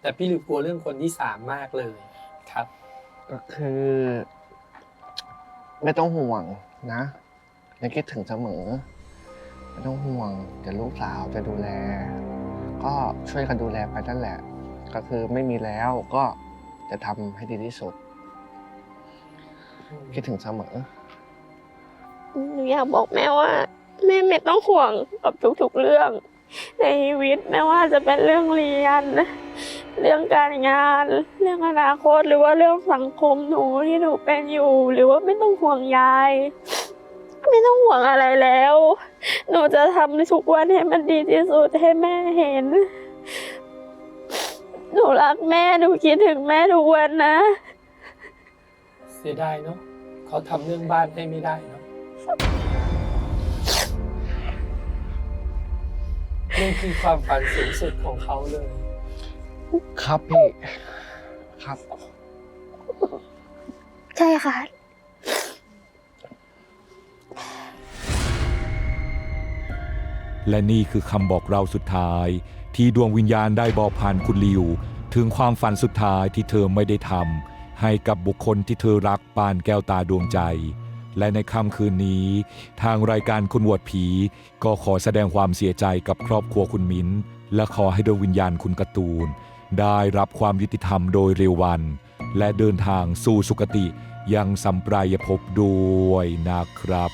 แต่พี่หลิวกลัวเรื่องคนที่สามมากเลยครับ ก็คือ ไม่ต้องห่วงนะยังคิดถึงเสมอ ไม่ต้องห่วงเดี๋ยวลูกสาวจะดูแล ก็ช่วยกันดูแลไปนั่นแหละ ก็คือไม่มีแล้วก็จะทำให้ดีที่สุด คิดถึงเสมอ หนูอยากบอกแม่ว่าแม่ไม่ต้องห่วงกับทุกๆเรื่อง ในชีวิตไม่ว่าจะเป็นเรื่องเรียน เรื่องการงาน เรื่องอนาคตหรือว่าเรื่องสังคมหนูที่หนูเป็นอยู่ หรือว่าไม่ต้องห่วงยาย ไม่ต้องห่วงอะไรแล้ว หนูจะทำทุกวันให้มันดีที่สุดให้แม่เห็น หนูรักแม่หนูคิดถึงแม่ทุกวันนะ เสียดายเนาะเขาทำเรื่องบ้านให้ไม่ได้เนาะนี่คือความฝันสูงสุดของเขาเลย ครับพี่ ครับ ใช่ค่ะ และนี่คือคำบอกเราสุดท้าย ที่ดวงวิญญาณได้บอกผ่านคุณลิว ถึงความฝันสุดท้ายที่เธอไม่ได้ทำให้กับบุคคลที่เธอรักปานแก้วตาดวงใจ และในค่ำคืนนี้ ทางรายการคุณวดผี ก็ขอแสดงความเสียใจกับครอบครัวคุณมิ้น และขอให้ดวงวิญญาณคุณการ์ตูน ได้รับความยุติธรรมโดยเร็ววัน และเดินทางสู่สุคติยังสัมปรายภพด้วยนะครับ